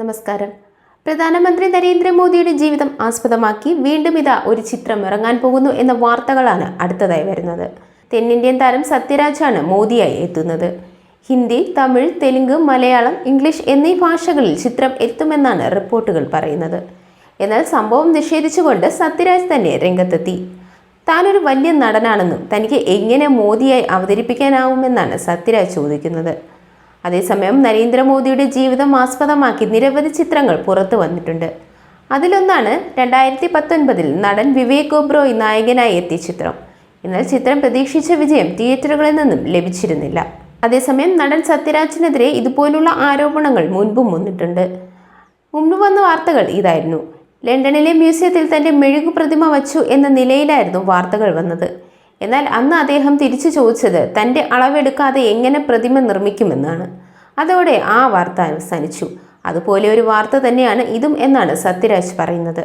നമസ്കാരം. പ്രധാനമന്ത്രി നരേന്ദ്രമോദിയുടെ ജീവിതം ആസ്പദമാക്കി വീണ്ടും ഇതാ ഒരു ചിത്രം ഇറങ്ങാൻ പോകുന്നു എന്ന വാർത്തകളാണ് അടുത്തതായി വരുന്നത്. തെന്നിന്ത്യൻ താരം സത്യരാജാണ് മോദിയായി എത്തുന്നത്. ഹിന്ദി തമിഴ് തെലുങ്ക് മലയാളം ഇംഗ്ലീഷ് എന്നീ ഭാഷകളിൽ ചിത്രം എത്തുമെന്നാണ് റിപ്പോർട്ടുകൾ പറയുന്നത്. എന്നാൽ സംഭവം നിഷേധിച്ചുകൊണ്ട് സത്യരാജ് തന്നെ രംഗത്തെത്തി. താനൊരു വലിയ നടനാണെന്നും തനിക്ക് എങ്ങനെ മോദിയായി അവതരിപ്പിക്കാനാവുമെന്നാണ് സത്യരാജ് ചോദിക്കുന്നത്. അതേസമയം നരേന്ദ്രമോദിയുടെ ജീവിതം ആസ്പദമാക്കി നിരവധി ചിത്രങ്ങൾ പുറത്തു വന്നിട്ടുണ്ട്. അതിലൊന്നാണ് രണ്ടായിരത്തി പത്തൊൻപതിൽ നടൻ വിവേക് ഒബ്രോയ് നായകനായി എത്തിയ ചിത്രം. എന്നാൽ ചിത്രം പ്രതീക്ഷിച്ച വിജയം തിയേറ്ററുകളിൽ നിന്നും ലഭിച്ചിരുന്നില്ല. അതേസമയം നടൻ സത്യരാജിനെതിരെ ഇതുപോലുള്ള ആരോപണങ്ങൾ മുൻപും വന്നിട്ടുണ്ട്. മുമ്പ് വന്ന വാർത്തകൾ ഇതായിരുന്നു. ലണ്ടനിലെ മ്യൂസിയത്തിൽ തന്റെ മെഴുകു പ്രതിമ വച്ചു എന്ന നിലയിലായിരുന്നു വാർത്തകൾ വന്നത്. എന്നാൽ അന്ന് അദ്ദേഹം തിരിച്ചു ചോദിച്ചത് തന്റെ അളവെടുക്കാതെ എങ്ങനെ പ്രതിമ നിർമ്മിക്കുമെന്നാണ്. അതോടെ ആ വാർത്ത അവസാനിച്ചു അതുപോലെ ഒരു വാർത്ത തന്നെയാണ് ഇതും എന്നാണ് സത്യരാജ് പറയുന്നത്.